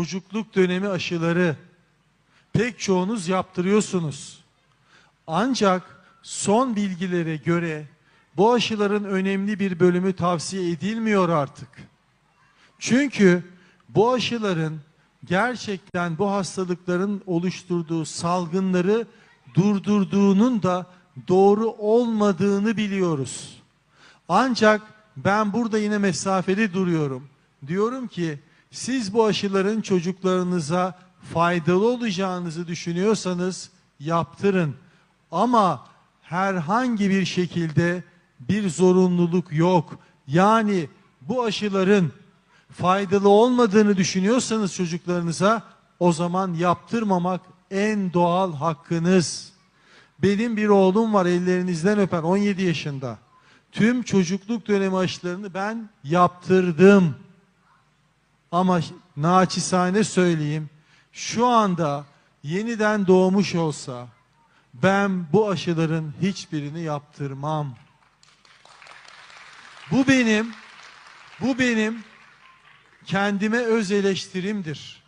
çocukluk dönemi aşıları pek çoğunuz yaptırıyorsunuz. Ancak son bilgilere göre bu aşıların önemli bir bölümü tavsiye edilmiyor artık. Çünkü bu aşıların gerçekten bu hastalıkların oluşturduğu salgınları durdurduğunun da doğru olmadığını biliyoruz. Ancak ben burada yine mesafeli duruyorum. Diyorum ki siz bu aşıların çocuklarınıza faydalı olacağınızı düşünüyorsanız yaptırın. Ama herhangi bir şekilde bir zorunluluk yok. Yani bu aşıların faydalı olmadığını düşünüyorsanız çocuklarınıza o zaman yaptırmamak en doğal hakkınız. Benim bir oğlum var ellerinizden öper 17 yaşında. Tüm çocukluk dönemi aşılarını ben yaptırdım. Ama naçizane söyleyeyim şu anda yeniden doğmuş olsa ben bu aşıların hiçbirini yaptırmam. Bu benim bu benim kendime öz eleştirimdir.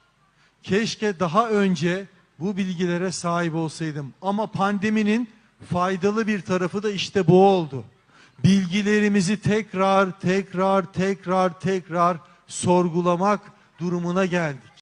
Keşke daha önce bu bilgilere sahip olsaydım. Ama pandeminin faydalı bir tarafı da işte bu oldu. Bilgilerimizi tekrar tekrar tekrar tekrar sorgulamak durumuna geldik.